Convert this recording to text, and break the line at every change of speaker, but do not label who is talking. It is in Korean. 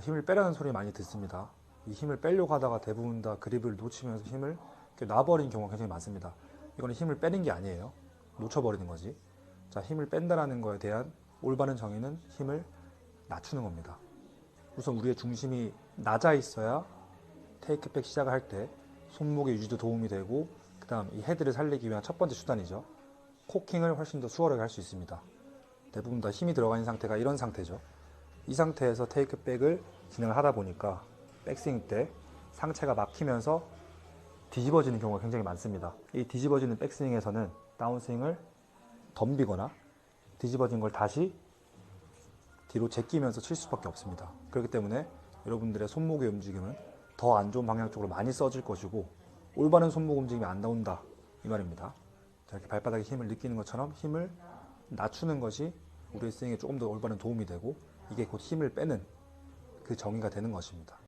힘을 빼라는 소리 많이 듣습니다. 이 힘을 빼려고 하다가 대부분 다 그립을 놓치면서 힘을 놔버리는 경우가 굉장히 많습니다. 이거는 힘을 빼는 게 아니에요. 놓쳐버리는 거지. 자, 힘을 뺀다라는 거에 대한 올바른 정의는 힘을 낮추는 겁니다. 우선 우리의 중심이 낮아 있어야 테이크백 시작을 할 때 손목의 유지도 도움이 되고 그 다음 이 헤드를 살리기 위한 첫 번째 수단이죠. 코킹을 훨씬 더 수월하게 할 수 있습니다. 대부분 다 힘이 들어가 있는 상태가 이런 상태죠. 이 상태에서 테이크백을 진행을 하다 보니까 백스윙 때 상체가 막히면서 뒤집어지는 경우가 굉장히 많습니다. 이 뒤집어지는 백스윙에서는 다운스윙을 덤비거나 뒤집어진 걸 다시 뒤로 제끼면서 칠 수밖에 없습니다. 그렇기 때문에 여러분들의 손목의 움직임은 더 안 좋은 방향 쪽으로 많이 써질 것이고 올바른 손목 움직임이 안 나온다 이 말입니다. 자, 이렇게 발바닥에 힘을 느끼는 것처럼 힘을 낮추는 것이 우리의 스윙에 조금 더 올바른 도움이 되고 이게 곧 힘을 빼는 그 정의가 되는 것입니다.